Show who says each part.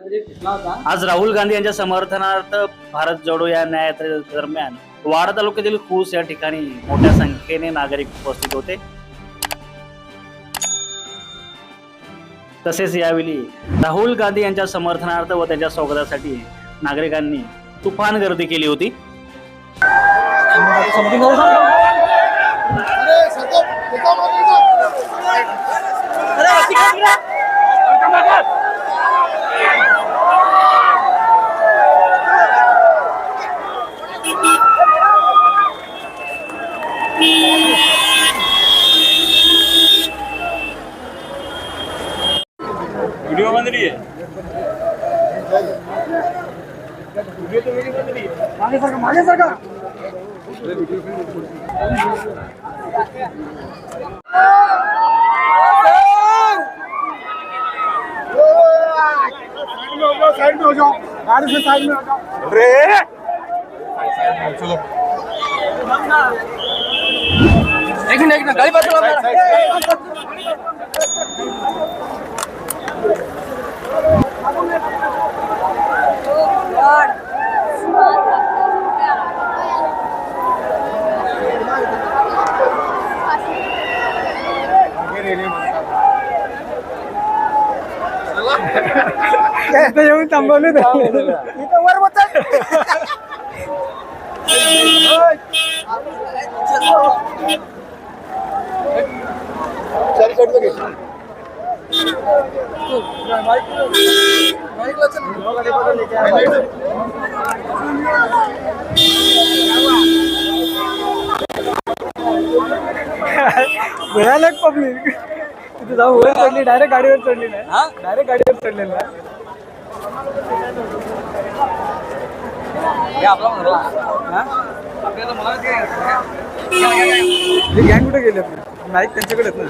Speaker 1: आज राहुल गांधी यांच्या समर्थनार्थ भारत जोडो या न्याययात्रे दरम्यान वाडा तालुक्यातील खूस या ठिकाणी मोठ्या संख्येने नागरिक उपस्थित होते. तसेच यावेळी राहुल गांधी यांच्या समर्थनार्थ व त्यांच्या स्वागतासाठी नागरिकांनी तुफान गर्दी केली होती.
Speaker 2: व्हिडिओ बंद नाही आहे
Speaker 3: साइड में हो जाओ। गाड़ी से साइड में हो जाओ।
Speaker 2: रे
Speaker 3: चलो।
Speaker 4: एक मिनट एक मिनट गाड़ी बात
Speaker 3: येऊन थांबवले इथं वर बघ भयानक पब्लिक तिथे जाऊन वर चढली डायरेक्ट गाडीवर चढली नाही. डायरेक्ट गाडीवर चढलेलं नाही. गँग कुठे गेले माईक त्यांच्याकडे आहेत ना.